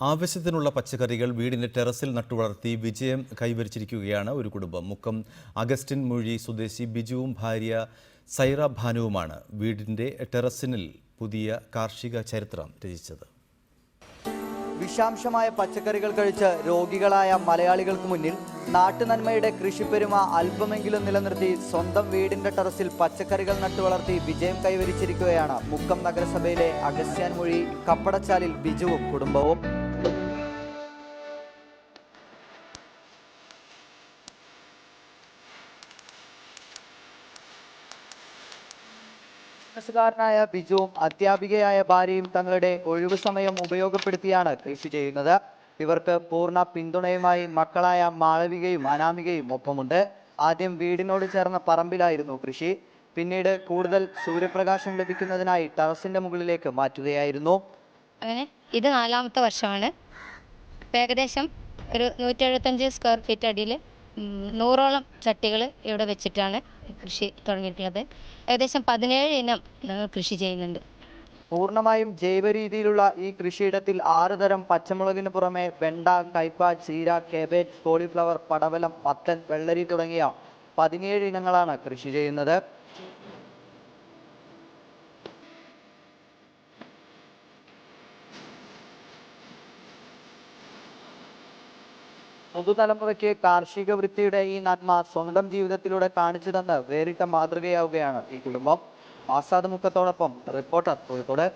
ആവശ്യത്തിനുള്ള പച്ചക്കറികൾ വീടിന്റെ ടെറസിൽ നട്ടുവളർത്തി വിജയം കൈവരിച്ചിരിക്കുകയാണ് ഒരു കുടുംബം. മുക്കം അഗസ്റ്റിൻ മൊഴി സ്വദേശി ബിജുവും ഭാര്യ സൈറ ഭാനുവുമാണ് വീടിന്റെ ടെറസിനിൽ പുതിയ കാർഷിക ചരിത്രം രചിച്ചത്. വിഷാംശമായ പച്ചക്കറികൾ കഴിച്ച് രോഗികളായ മലയാളികൾക്ക് മുന്നിൽ നാട്ടുനന്മയുടെ കൃഷിപ്പെരുമ അല്പമെങ്കിലും നിലനിർത്തി സ്വന്തം വീടിന്റെ ടെറസിൽ പച്ചക്കറികൾ നട്ടുവളർത്തി വിജയം കൈവരിച്ചിരിക്കുകയാണ് മുക്കം നഗരസഭയിലെ അഗസ്ത്യാൻമൊഴി കപ്പടച്ചാലിൽ ബിജുവും കുടുംബവും. ബിസിനസ്സുകാരനായ ബിജുവും അധ്യാപികയായ ഭാര്യയും തങ്ങളുടെ ഒഴിവു സമയം ഉപയോഗപ്പെടുത്തിയാണ് കൃഷി ചെയ്യുന്നത്. ഇവർക്ക് പൂർണ പിന്തുണയുമായി മക്കളായ മാളവികയും അനാമികയും ഒപ്പമുണ്ട്. ആദ്യം വീടിനോട് ചേർന്ന പറമ്പിലായിരുന്നു കൃഷി. പിന്നീട് കൂടുതൽ സൂര്യപ്രകാശം ലഭിക്കുന്നതിനായി ടെറസിന്റെ മുകളിലേക്ക് മാറ്റുകയായിരുന്നു. അങ്ങനെ ഇത് നാലാമത്തെ വർഷമാണ്. ഏകദേശം ഒരു നൂറ്റി എഴുപത്തഞ്ച് സ്ക്വയർ ഫീറ്റ് അടിയിൽ നൂറോളം ചട്ടികൾ ഇവിടെ വെച്ചിട്ടാണ് കൃഷി തുടങ്ങിയിട്ടുള്ളത്. ഏകദേശം പതിനേഴ് ഇനം ഞങ്ങൾ കൃഷി ചെയ്യുന്നുണ്ട്. പൂർണമായും ജൈവ രീതിയിലുള്ള ഈ കൃഷിയിടത്തിൽ ആറ് തരം പച്ചമുളകിന് പുറമെ വെണ്ട കൈപ്പ ചീര കേബേജ് കോളിഫ്ലവർ പടവലം പത്തൻ വെള്ളരി തുടങ്ങിയ പതിനേഴ് ഇനങ്ങളാണ് കൃഷി ചെയ്യുന്നത്. പുതുതലമുറയ്ക്ക് കാർഷിക വൃത്തിയുടെ ഈ നന്മ സ്വന്തം ജീവിതത്തിലൂടെ കാണിച്ചു തന്ന് വേറിട്ട മാതൃകയാവുകയാണ് ഈ കുടുംബം. ആസാദ് മുക്കത്തോടൊപ്പം റിപ്പോർട്ടർ കോഴിക്കോട്